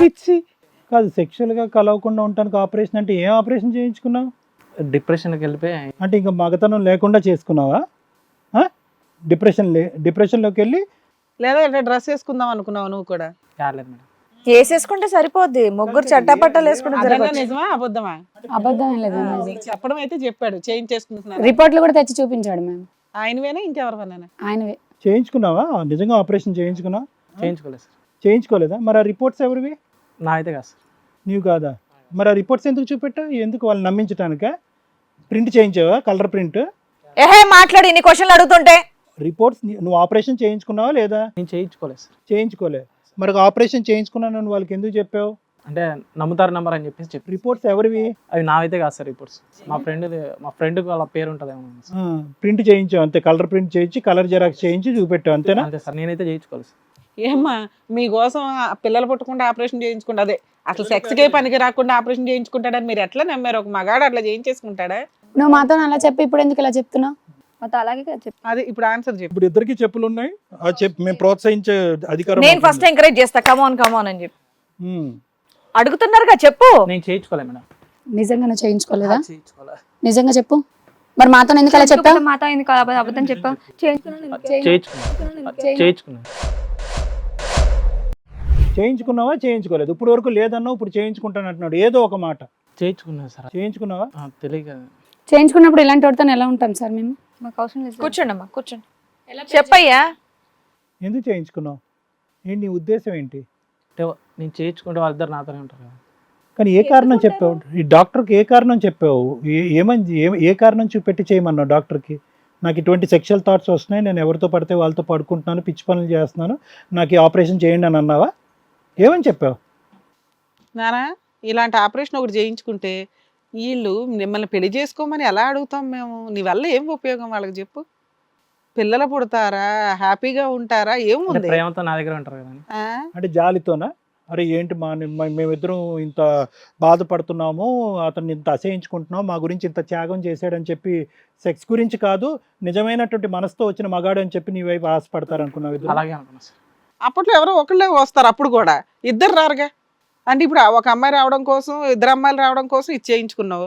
పిచ్చి. కాదు sexual గా కలవకుండా ఉండటానికి ఆపరేషన్ అంటే ఏం ఆపరేషన్ చేయించుకున్నావు? డిప్రెషన్కి వెళ్ళిపోయి అంటే ఇంకా మగతనం లేకుండా చేసుకున్నావా? డిప్రెషన్ లే డిప్రెషన్లోకి వెళ్ళి లేదా డ్రెస్ వేసుకుందాం అనుకున్నావు నువ్వు కూడా? కాలేదు మేడం. వేసేసుకుంటే సరిపోద్ది. ముగ్గురు చట్టాపట్టాలు వేసుకుంటే నిజమా? అబద్ధమా? అబద్ధం లేదు చెప్పడం అయితే చెప్పాడు. చేంజ్ చేసుకుంటున్నాను రిపోర్ట్లు కూడా తెచ్చి చూపించాడు మేము ఆయనవేనా ఇంకెవరివైనా? ఆయనవే. చేయించుకున్నావా? నిజంగా ఆపరేషన్ చేయించుకున్నావా చేయించుకోలేదు సార్. చేయించుకోలేదా? మరి ఆ రిపోర్ట్స్ ఎవరివి? నా అయితే కాదు సార్. నీవు కాదా? మరి ఆ రిపోర్ట్స్ ఎందుకు చూపెట్టా? ఎందుకు వాళ్ళు నమ్మించడానికా ప్రింట్ చేయించావా? Colour print? ఏహే మాట్లాడి ఇన్ని క్వశ్చన్లు అడుగుతుంటే. రిపోర్ట్స్ నువ్వు ఆపరేషన్ చేయించుకున్నావా లేదా? నేను చేయించుకోలేదు సార్. చేయించుకోలే. మరి ఆపరేషన్ చేయించుకున్నాను వాళ్ళకి ఎందుకు చెప్పావు? అంటే నమ్ముతారు నెంబర్ అని చెప్పేసి చెప్పి రిపోర్ట్స్ ఎవరివి? అవి నావైతే కాదు సార్ రిపోర్ట్స్. మా ఫ్రెండ్ మా ఫ్రెండ్ వాళ్ళ పేరు ఉంటుందేమో సార్. ప్రింట్ చేయించావు అంతే కలర్ ప్రింట్ చేయించి కలర్ జెరాక్స్ చేయించి చూపెట్టావు అంతేనా? అంతే సార్ నేనైతే చేయించుకోలేదు సార్. ఏమ్మా మీకోసం ఆ పిల్లలు పుట్టకుండా ఆపరేషన్ చేయించుకుంటా అదే. అసలు సెక్స్ కే పనికి రాకుండా ఆపరేషన్ చేయించుకుంటాడని మీరు ఎట్లా నమ్మారు? ఒక మగాడు అట్లా చేయించేసుకుంటాడా? నువ్వు మాతో అలా చెప్పి ఇప్పుడు ఎందుకు ఇలా చెప్తున్నావు? మాతో అలాగే చెప్పి. అది ఇప్పుడు ఆన్సర్ చెప్పు. ఇప్పుడు ఇద్దరికి చెప్పులు ఉన్నాయి ఆ చెప్పు మేము ప్రోత్సహించే అధికారం నేను ఫస్ట్. ఎంకరేజ్ చేస్తా. కమాన్ కమాన్ అని చెప్పి. ఉమ్. అడుగుతున్నారుగా చెప్పు. నేను చేయించుకోలేదు మేడం. నిజంగా నువ్వు చేయించుకోలేదా చేయించుకోలేదు నిజంగా చెప్పు. మరి మాతో ఎందుకు అలా చెప్పావు? మాతో ఎందుకు అబద్ధం అబద్ధం చెప్పావు? చేయించుకున్నాను? చేయించుకున్నాను. చేయించుకున్నాను చేయించుకున్నావా? చేయించుకోలేదు. ఇప్పుడు వరకు లేదన్నావు ఇప్పుడు చేయించుకుంటాను అంటున్నాడు. ఏదో ఒక మాట. చేయించుకున్నాను సార్. చేయించుకున్నావా? ఆ, తెలియక చేయించుకున్నప్పుడు ఇలాంటి వాడితో ఎలా ఉంటాం సార్ మేము? మాకు అవసరం లేదు సార్. కూర్చోండి. అమ్మా కూర్చోండి చెప్పయ్యా. ఎందుకు చేయించుకున్నావు? ఏంటి నీ ఉద్దేశం ఏంటి? అంటే నేను చేయించుకుంటే వాళ్ళిద్దరు నాతోనే ఉంటారు కదా. కానీ ఏ కారణం చెప్పావు? ఈ డాక్టర్కి ఏ కారణం చెప్పావు? ఏ- ఏమని ఏ- ఏ కారణం చూపెట్టి చేయమన్నావు డాక్టర్కి? నాకు ఇటువంటి సెక్షువల్ థాట్స్ వస్తున్నాయి నేను ఎవరితో పడితే వాళ్ళతో పడుకుంటున్నాను పిచ్చి పనులు చేస్తున్నాను నాకు ఈ ఆపరేషన్ చేయండి అని అన్నావా? ఏమని చెప్పావు? నానా ఇలాంటి ఆపరేషన్ ఒకటి చేయించుకుంటే వీళ్ళు మిమ్మల్ని పెళ్ళి చేసుకోమని ఎలా అడుగుతాం మేము? నీ వల్ల ఏం ఉపయోగం వాళ్ళకి చెప్పు. పిల్లలు పుడతారా? హ్యాపీగా ఉంటారా? ఏముంది? ప్రేమతో నా దగ్గర ఉంటారు? అంటే జాలితోనా? అరే ఏంటి మా మేమిద్దరం ఇంత బాధపడుతున్నాము అతన్ని ఇంత అసహించుకుంటున్నాం మా గురించి ఇంత త్యాగం చేశాడని చెప్పి సెక్స్ గురించి కాదు నిజమైనటువంటి మనసుతో వచ్చిన మగాడు అని చెప్పి నీ వైపు ఆశపడతారు అనుకున్నావు అలాగే అనుకున్నా సార్. అప్పట్లో ఎవరో ఒకళ్ళే వస్తారు అప్పుడు కూడా. ఇద్దరు రారుగా. అంటే ఇప్పుడు ఒక అమ్మాయి రావడం కోసం ఇద్దరు అమ్మాయిలు రావడం కోసం ఇది చేయించుకున్నావు.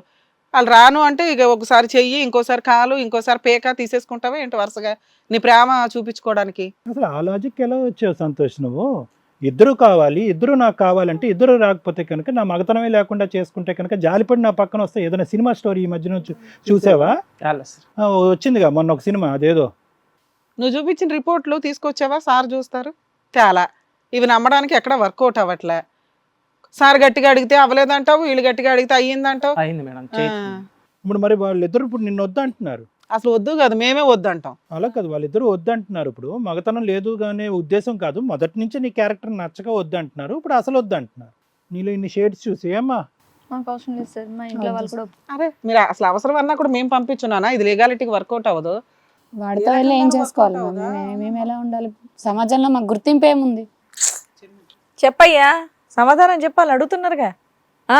వాళ్ళు రాను అంటే ఇక ఒకసారి చెయ్యి ఇంకోసారి కాలు ఇంకోసారి పేక తీసేసుకుంటావా ఏంటి వరుసగా నీ ప్రేమ చూపించుకోవడానికి? అసలు ఆ లాజిక్ ఎలా వచ్చావు సంతోష్ నువ్వు? ఇద్దరు కావాలి ఇద్దరు నాకు కావాలంటే ఇద్దరు రాకపోతే కనుక నా మగతనమే లేకుండా చేసుకుంటే కనుక జాలిపడి నా పక్కన వస్తే ఏదైనా సినిమా స్టోరీ ఈ మధ్యన చూసావా? కాలేదు సార్. ఆ, వచ్చిందిగా మొన్న ఒక సినిమా అదేదో. నువ్వు చూపించిన రిపోర్ట్లు తీసుకొచ్చావా? సార్ చూస్తారు. చాలా. ఇవి నమ్మడానికి ఎక్కడ వర్కౌట్ అవ్వట్లే. సార్ గట్టిగా అడిగితే అవ్వలేదంటావు వీళ్ళు గట్టిగా అడిగితే అయ్యిందంటావు? అయింది మేడం ఇప్పుడు మరి వాళ్ళిద్దరు ఇప్పుడు నిన్ను వద్దంటున్నారు. అసలు వద్దు కదా మేమే వద్దంటాం. అలా కాదు వాళ్ళిద్దరూ వద్దంటున్నారు. ఇప్పుడు మగతనం లేదు అనే ఉద్దేశం కాదు మొదటి నుంచి నీ క్యారెక్టర్ నచ్చక వద్దంటున్నారు ఇప్పుడు అసలు వద్దంటున్నారు. నీలో ఇన్ని షేడ్స్ చూసి ఏమ్మా? మాకు అవసరం లేదు సార్ మా ఇంట్లో వాళ్ళు కూడా అరే మీరు అసలు అవసరం అన్నా కూడా మేము పంపించున్నానా? ఇది లీగాలిటీకి వర్కౌట్ అవ్వదు. వాడితో వెళ్ళి ఏం చేసుకోవాలి మేము ఎలా ఉండాలి? సమాజంలో మాకు గుర్తింపు ఏముంది? చెప్పయ్యా. సమాధానం చెప్పాలి అడుగుతున్నారుగా. ఆ?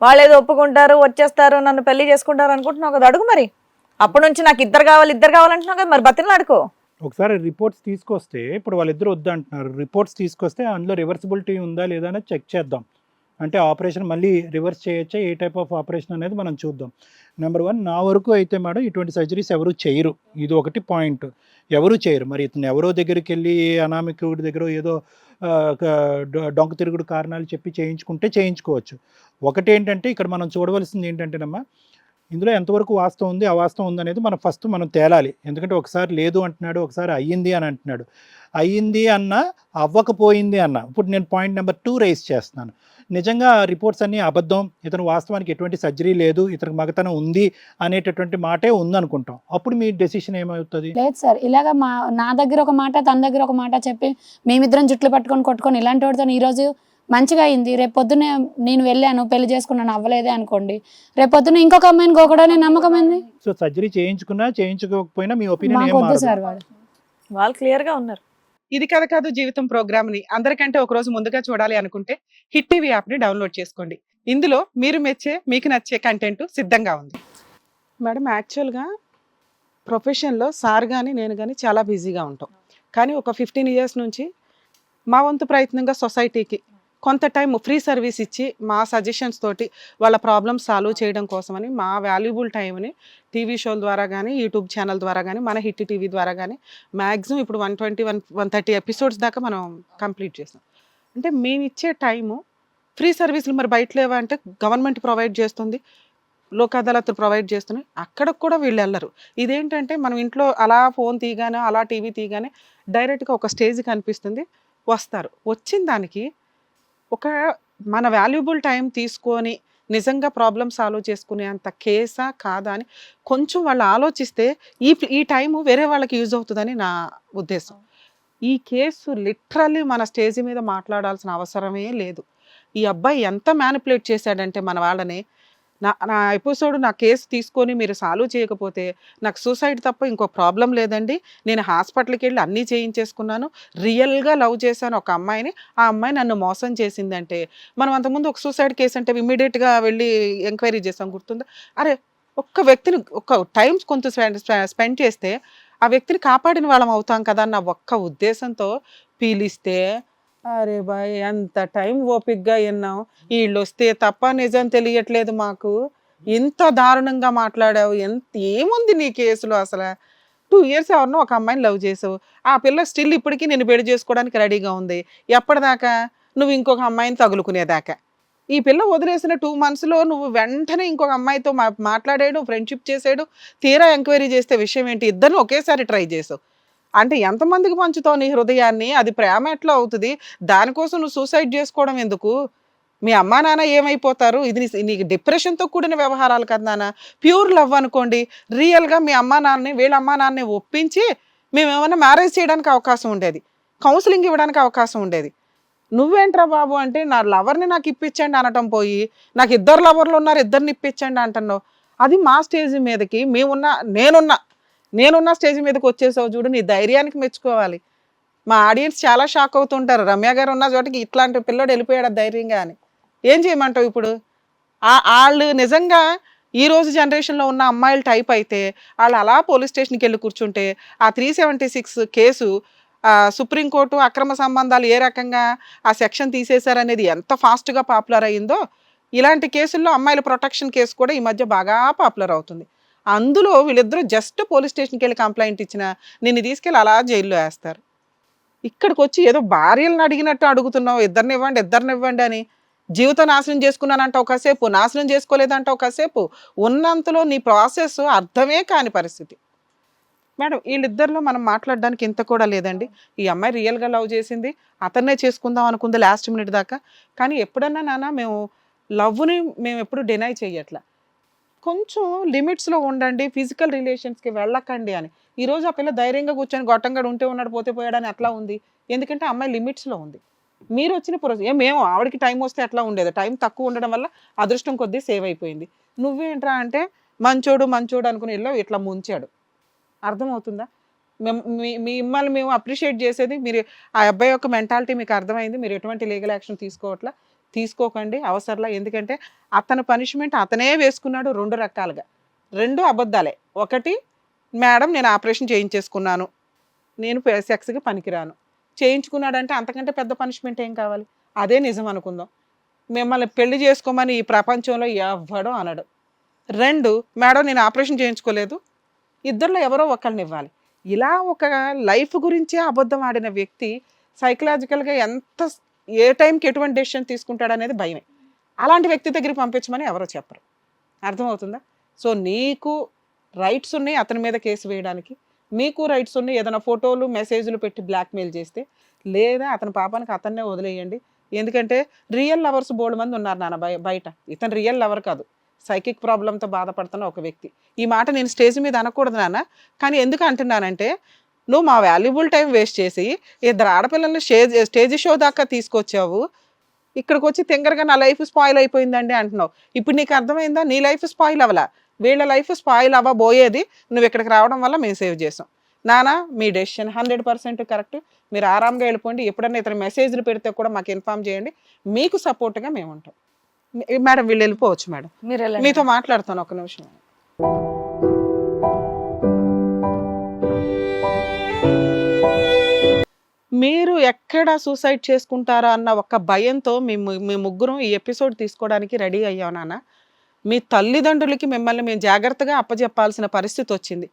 వాళ్ళు ఏదో ఒప్పుకుంటారు వచ్చేస్తారు నన్ను పెళ్ళి చేసుకుంటారు అనుకుంటున్నావు కదా అడుగు మరి. అప్పటి నుంచి నాకు ఇద్దరు కావాలి ఇద్దరు కావాలంటున్నావు కదా మరి బతిని అడుకో ఒకసారి రిపోర్ట్స్ తీసుకొస్తే ఇప్పుడు వాళ్ళిద్దరు వద్దంటున్నారు. రిపోర్ట్స్ తీసుకొస్తే అందులో రివర్సిబిలిటీ ఉందా లేదా అనేది చెక్ చేద్దాం. అంటే ఆపరేషన్ మళ్ళీ రివర్స్ చేయొచ్చా? ఏ టైప్ ఆఫ్ ఆపరేషన్ అనేది మనం చూద్దాం. నెంబర్ వన్ నా వరకు అయితే మేడం ఇటువంటి సర్జరీస్ ఎవరు చేయరు. ఇది ఒకటి పాయింట్. ఎవరు చేయరు. మరి ఇతను ఎవరో దగ్గరికి వెళ్ళి అనామికుడి దగ్గర ఏదో డొంక తిరుగుడు కారణాలు చెప్పి చేయించుకుంటే చేయించుకోవచ్చు. ఒకటి ఏంటంటే ఇక్కడ మనం చూడవలసింది ఏంటంటేనమ్మా ఇందులో ఎంతవరకు వాస్తవం ఉంది అవాస్తవం ఉంది అనేది మనం ఫస్ట్ మనం తేలాలి. ఎందుకంటే ఒకసారి లేదు అంటున్నాడు ఒకసారి అయ్యింది అని అంటున్నాడు. అయ్యింది అన్న అవ్వకపోయింది అన్న ఇప్పుడు నేను పాయింట్ నెంబర్ టూ రైస్ చేస్తున్నాను. నిజంగా రిపోర్ట్స్ అన్ని అబద్ధం ఇతను వాస్తవానికి ఎటువంటి సర్జరీ లేదు ఇతనికి మగతనం ఉంది అనేటటువంటి మాటే ఉందనుకుంటాం. అప్పుడు మీ డెసిషన్ ఏమవుతుంది? లేదు సార్ ఇలాగ మా నా దగ్గర ఒక మాట తన దగ్గర ఒక మాట చెప్పి మేమిద్దరం జుట్లు పట్టుకొని కొట్టుకొని ఇలాంటి వాడితో ఈరోజు మంచిగా అయింది. రేపు పొద్దున్నే నేను వెళ్ళాను పెళ్ళి చేసుకున్నాను అవ్వలేదే అనుకోండి. రేపు పొద్దున్న ఇంకొక అమ్మాయిని గోకడనే నమ్మకం ఏంది? సో సర్జరీ చేయించుకున్నా చేయించుకోకపోయినా మీ ఒపీనియన్ మాకు ఏం వద్దు మారదు. సార్ వాడు వాళ్ళు క్లియర్గా ఉన్నారు. ఇది కథ కాదు జీవితం ప్రోగ్రామ్ని అందరికంటే ఒక రోజు ముందుగా చూడాలి అనుకుంటే హిట్ టీవీ యాప్ని డౌన్లోడ్ చేసుకోండి. ఇందులో మీరు మెచ్చే మీకు నచ్చే కంటెంట్ సిద్ధంగా ఉంది. మేడం యాక్చువల్గా ప్రొఫెషన్లో సార్ కానీ నేను కానీ చాలా బిజీగా ఉంటాం. కానీ ఒక ఫిఫ్టీన్ ఇయర్స్ నుంచి మా వంతు ప్రయత్నంగా సొసైటీకి కొంత టైం ఫ్రీ సర్వీస్ ఇచ్చి మా సజెషన్స్ తోటి వాళ్ళ ప్రాబ్లమ్స్ సాల్వ్ చేయడం కోసమని మా వాల్యుబుల్ టైంని టీవీ షోల ద్వారా కానీ యూట్యూబ్ ఛానల్ ద్వారా కానీ మన హిట్ టీవీ ద్వారా కానీ మ్యాక్సిమం ఇప్పుడు one twenty one one thirty episodes దాకా మనం కంప్లీట్ చేసాం అంటే మేము ఇచ్చే టైము ఫ్రీ సర్వీసులు మరి బయట లేవా అంటే గవర్నమెంట్ ప్రొవైడ్ చేస్తుంది లోక్ అదాలత్ ప్రొవైడ్ చేస్తున్నాయి అక్కడికి కూడా వీళ్ళు వెళ్ళరు. ఇదేంటంటే మనం ఇంట్లో అలా ఫోన్ తీగానే అలా టీవీ తీయగానే డైరెక్ట్గా ఒక స్టేజ్ కనిపిస్తుంది వస్తారు. వచ్చిన దానికి ఒక మన వాల్యుబుల్ టైం తీసుకొని నిజంగా ప్రాబ్లమ్ సాల్వ్ చేసుకునే అంత కేసా కాదా అని కొంచెం వాళ్ళు ఆలోచిస్తే ఈ ఈ టైము వేరే వాళ్ళకి యూజ్ అవుతుందని నా ఉద్దేశం. ఈ కేసు లిటరల్లీ మన స్టేజ్ మీద మాట్లాడాల్సిన అవసరమే లేదు. ఈ అబ్బాయి ఎంత మ్యానిపులేట్ చేశాడంటే మన వాళ్ళని నా నా ఎపిసోడ్ నా కేసు తీసుకొని మీరు సాల్వ్ చేయకపోతే నాకు సూసైడ్ తప్ప ఇంకో ప్రాబ్లం లేదండి. నేను హాస్పిటల్కి వెళ్ళి అన్నీ చేయించేసుకున్నాను. రియల్గా లవ్ చేశాను ఒక అమ్మాయిని. ఆ అమ్మాయి నన్ను మోసం చేసిందంటే మనం అంతకుముందు ఒక సూసైడ్ కేసు అంటే ఇమ్మీడియట్గా వెళ్ళి ఎంక్వైరీ చేసాం గుర్తుందా? అరే ఒక్క వ్యక్తిని ఒక్క టైం కొంత స్పెండ్ చేస్తే ఆ వ్యక్తిని కాపాడిన వాళ్ళం అవుతాం కదా అన్న ఒక్క ఉద్దేశంతో పీలిస్తే అరే బాయ్ ఎంత టైం ఓపిక్గా విన్నాం వీళ్ళు వస్తే తప్ప నిజం తెలియట్లేదు మాకు. ఇంత దారుణంగా మాట్లాడావు. ఎంత ఏముంది నీ కేసులో అసలు? టూ ఇయర్స్ ఎవరినో ఒక అమ్మాయిని లవ్ చేసావు. ఆ పిల్ల స్టిల్ ఇప్పటికీ నేను పెళ్ళి చేసుకోవడానికి రెడీగా ఉంది. ఎప్పటిదాకా? నువ్వు ఇంకొక అమ్మాయిని తగులుకునేదాకా. ఈ పిల్ల వదిలేసిన టూ మంత్స్లో నువ్వు వెంటనే ఇంకొక అమ్మాయితో మా మాట్లాడాడు ఫ్రెండ్షిప్ చేసాడు తీరా ఎంక్వైరీ చేస్తే విషయం ఏంటి? ఇద్దరిని ఒకేసారి ట్రై చేసావు. అంటే ఎంతమందికి పంచుతావు నీ హృదయాన్ని? అది ప్రేమ ఎట్లా అవుతుంది? దానికోసం నువ్వు సూసైడ్ చేసుకోవడం ఎందుకు? మీ అమ్మా నాన్న ఏమైపోతారు? ఇది నీ- నీకు డిప్రెషన్తో కూడిన వ్యవహారాలు కదా నాన్న. ప్యూర్ లవ్ అనుకోండి. రియల్గా మీ అమ్మా నాన్నని వీళ్ళ అమ్మా నాన్నని ఒప్పించి మేము ఏమైనా మ్యారేజ్ చేయడానికి అవకాశం ఉండేది. కౌన్సిలింగ్ ఇవ్వడానికి అవకాశం ఉండేది. నువ్వేంట్రా బాబు అంటే నా లవర్ని నాకు ఇప్పించండి అనటం పోయి నాకు ఇద్దరు లవర్లు ఉన్నారు ఇద్దరిని ఇప్పించండి అంటున్నావు. అది మా స్టేజ్ మీదకి మేమున్న నేనున్నా నేనున్న స్టేజ్ మీదకి వచ్చేసావు చూడు నీ ధైర్యానికి మెచ్చుకోవాలి. మా ఆడియన్స్ చాలా షాక్ అవుతుంటారు. రమ్య గారు ఉన్న చోటకి ఇట్లాంటి పిల్లడు వెళ్ళిపోయాడు ధైర్యంగా అని. ఏం చేయమంటావు ఇప్పుడు? వాళ్ళు నిజంగా ఈ రోజు జనరేషన్లో ఉన్న అమ్మాయిల టైప్ అయితే వాళ్ళు అలా పోలీస్ స్టేషన్కి వెళ్ళి కూర్చుంటే ఆ three seventy six case supreme court అక్రమ సంబంధాలు ఏ రకంగా ఆ సెక్షన్ తీసేశారనేది ఎంత ఫాస్ట్గా పాపులర్ అయ్యిందో ఇలాంటి కేసుల్లో అమ్మాయిల ప్రొటెక్షన్ కేసు కూడా ఈ మధ్య బాగా పాపులర్ అవుతుంది. అందులో వీళ్ళిద్దరూ జస్ట్ పోలీస్ స్టేషన్కి వెళ్ళి కంప్లైంట్ ఇచ్చిన నిన్ను తీసుకెళ్ళి అలా జైల్లో వేస్తారు. ఇక్కడికి వచ్చి ఏదో భార్యలను అడిగినట్టు అడుగుతున్నావు ఇద్దరిని ఇవ్వండి ఇద్దరిని ఇవ్వండి అని జీవితం నాశనం చేసుకున్నానంట ఒకసేపు నాశనం చేసుకోలేదంట ఒకసేపు ఉన్నంతలో నీ ప్రాసెస్ అర్థమే కాని పరిస్థితి. మేడం వీళ్ళిద్దరిలో మనం మాట్లాడడానికి ఇంత కూడా లేదండి. ఈ అమ్మాయి రియల్గా లవ్ చేసింది అతన్నే చేసుకుందాం అనుకుంది లాస్ట్ మినిట్ దాకా. కానీ ఎప్పుడన్నా నాన్న మేము లవ్ని మేము ఎప్పుడు డినై చేయట్లా కొంచెం లిమిట్స్లో ఉండండి ఫిజికల్ రిలేషన్స్కి వెళ్ళకండి అని. ఈ రోజు ఆ పిల్ల ధైర్యంగా కూర్చొని గొట్టంగా ఉంటే ఉన్నాడు పోతే పోయాడని అట్లా ఉంది. ఎందుకంటే అమ్మాయి లిమిట్స్లో ఉంది. మీరు వచ్చిన ప్రొసెస్ మేము ఆవిడకి టైం వస్తే అట్లా ఉండేది. టైం తక్కువ ఉండడం వల్ల అదృష్టం కొద్దీ సేవ్ అయిపోయింది. నువ్వేంట్రా అంటే మంచోడు మంచోడు అనుకుని వెళ్ళావు ఇట్లా ముంచాడు. అర్థమవుతుందా? మేము మీ- మిమ్మల్ని మేము అప్రిషియేట్ చేసేది మీరు ఆ అబ్బాయి యొక్క మెంటాలిటీ మీకు అర్థమైంది మీరు ఎటువంటి లీగల్ యాక్షన్ తీసుకోవట్లా? తీసుకోకండి అవసరంలా. ఎందుకంటే అతని పనిష్మెంట్ అతనే వేసుకున్నాడు రెండు రకాలుగా. రెండు అబద్ధాలే. ఒకటి మేడం నేను ఆపరేషన్ చేయించేసుకున్నాను. నేను సెక్స్కి పనికిరాను. చేయించుకున్నాడంటే అంతకంటే పెద్ద పనిష్మెంట్ ఏం కావాలి? అదే నిజం అనుకుందాం. మిమ్మల్ని పెళ్ళి చేసుకోమని ఈ ప్రపంచంలో ఎవ్వడో అనడు. రెండు మేడం నేను ఆపరేషన్ చేయించుకోలేదు. ఇద్దరిలో ఎవరో ఒకరిని ఇవ్వాలి. ఇలా ఒక లైఫ్ గురించే అబద్ధం ఆడిన వ్యక్తి సైకలాజికల్గా ఎంత ఏ టైంకి ఎటువంటి డెసిషన్ తీసుకుంటాడు అనేది భయమే. అలాంటి వ్యక్తి దగ్గరికి పంపించమని ఎవరో చెప్పరు. అర్థమవుతుందా? సో నీకు రైట్స్ ఉన్నాయి అతని మీద కేసు వేయడానికి. మీకు రైట్స్ ఉన్నాయి ఏదైనా ఫోటోలు మెసేజ్లు పెట్టి బ్లాక్మెయిల్ చేస్తే. లేదా అతని పాపానికి అతన్నే వదిలేయండి. ఎందుకంటే రియల్ లవర్స్ బోల్డ్ మంది ఉన్నారు నాన్న బయ- బయట. ఇతను రియల్ లవర్ కాదు. సైకిక్ ప్రాబ్లంతో బాధపడుతున్న ఒక వ్యక్తి. ఈ మాట నేను స్టేజ్ మీద అనకూడదు నాన్న. కానీ ఎందుకు అంటున్నానంటే నువ్వు మా వాల్యుబుల్ టైం వేస్ట్ చేసి ఇద్దరు ఆడపిల్లల్ని స్టేజ్ స్టేజ్ షో దాకా తీసుకొచ్చావు. ఇక్కడికి వచ్చి తింగరగా నా లైఫ్ స్పాయిల్ అయిపోయిందండి అంటున్నావు. ఇప్పుడు నీకు అర్థమైందా? నీ లైఫ్ స్పాయిల్ అవ్వలా. వీళ్ళ లైఫ్ స్పాయిల్ అవ్వబోయేది నువ్వు ఇక్కడికి రావడం వల్ల మేము సేవ్ చేసాం. నానా మీ డెసిషన్ హండ్రెడ్ పర్సెంట్ కరెక్ట్. మీరు ఆరాంగా వెళ్ళిపోండి. ఎప్పుడన్నా ఇతర మెసేజ్లు పెడితే కూడా మాకు ఇన్ఫామ్ చేయండి. మీకు సపోర్ట్గా మేము ఉంటాం. మేడం వీళ్ళు వెళ్ళిపోవచ్చు మేడం. మీతో మాట్లాడతాను ఒక నిమిషం. మీరు ఎక్కడ సూసైడ్ చేసుకుంటారా అన్న ఒక భయంతో మీ మీ ముగ్గురం ఈ ఎపిసోడ్ తీసుకోవడానికి రెడీ అయ్యాం నాన్న. మీ తల్లిదండ్రులకి మిమ్మల్ని మేము జాగ్రత్తగా అప్పజెప్పాల్సిన పరిస్థితి వచ్చింది.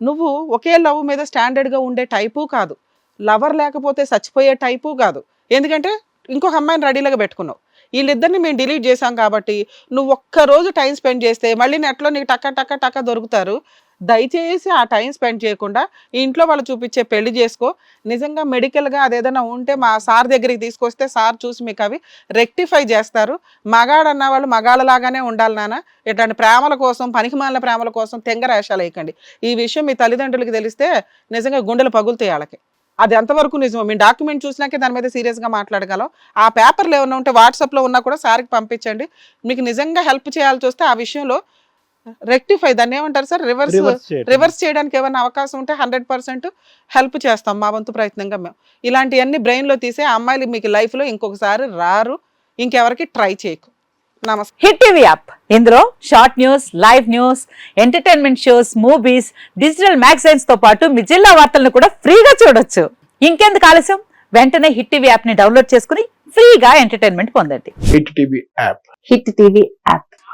నువ్వు ఒకే లవ్ మీద స్టాండర్డ్గా ఉండే టైపు కాదు. లవర్ లేకపోతే చచ్చిపోయే టైపు కాదు. ఎందుకంటే ఇంకొక అమ్మాయిని రెడీలాగా పెట్టుకున్నావు. వీళ్ళిద్దరిని మేము డిలీట్ చేసాం కాబట్టి నువ్వు ఒక్క రోజు టైం స్పెండ్ చేస్తే మళ్ళీ నెట్లో నీకు టక్క టక్క టక్క దొరుకుతారు. దయచేసి ఆ టైం స్పెండ్ చేయకుండా ఇంట్లో వాళ్ళు చూపించే పెళ్ళి చేసుకో. నిజంగా మెడికల్గా అదేదైనా ఉంటే మా సార్ దగ్గరికి తీసుకొస్తే సార్ చూసి మీకు అవి రెక్టిఫై చేస్తారు. మగాడు అన్న వాళ్ళు మగాళ్ళలాగానే ఉండాలి నాన్న. ఇట్లాంటి ప్రేమల కోసం పనికిమాలిన ప్రేమల కోసం తెంగరాశాలు వేయకండి. ఈ విషయం మీ తల్లిదండ్రులకి తెలిస్తే నిజంగా గుండెలు పగులుతాయి వాళ్ళకి. అది ఎంతవరకు నిజమో? మీ డాక్యుమెంట్ చూసినాకే దాని మీద సీరియస్గా మాట్లాడగలం. ఆ పేపర్లు ఏమైనా ఉంటే వాట్సాప్లో ఉన్నా కూడా సార్కి పంపించండి. మీకు నిజంగా హెల్ప్ చేయాల్సి వస్తే ఆ విషయంలో రెక్టిఫై దాన్ని ఏమంటారు సార్? రివర్స్ రివర్స్ చేయడానికి ఏమైనా అవకాశం ఉంటే హండ్రెడ్ పర్సెంట్ హెల్ప్ చేస్తాం మా వంతు ప్రయత్నంగా మేము. ఇలాంటివన్నీ బ్రెయిన్లో తీసే ఆ అమ్మాయిలు మీకు లైఫ్లో ఇంకొకసారి రారు. ఇంకెవరికి ట్రై చేయకు. నమస్తే. Hit TV app. ఇందులో short news live news entertainment shows movies digital మ్యాగజైన్స్తో పాటు మీ జిల్లా వార్తలను కూడా ఫ్రీగా చూడొచ్చు. ఇంకెందుకు ఆలస్యం? వెంటనే హిట్ టీవీ యాప్ని డౌన్లోడ్ చేసుకుని ఫ్రీగా ఎంటర్టైన్మెంట్ పొందండి. Hit TV app. Hit TV app.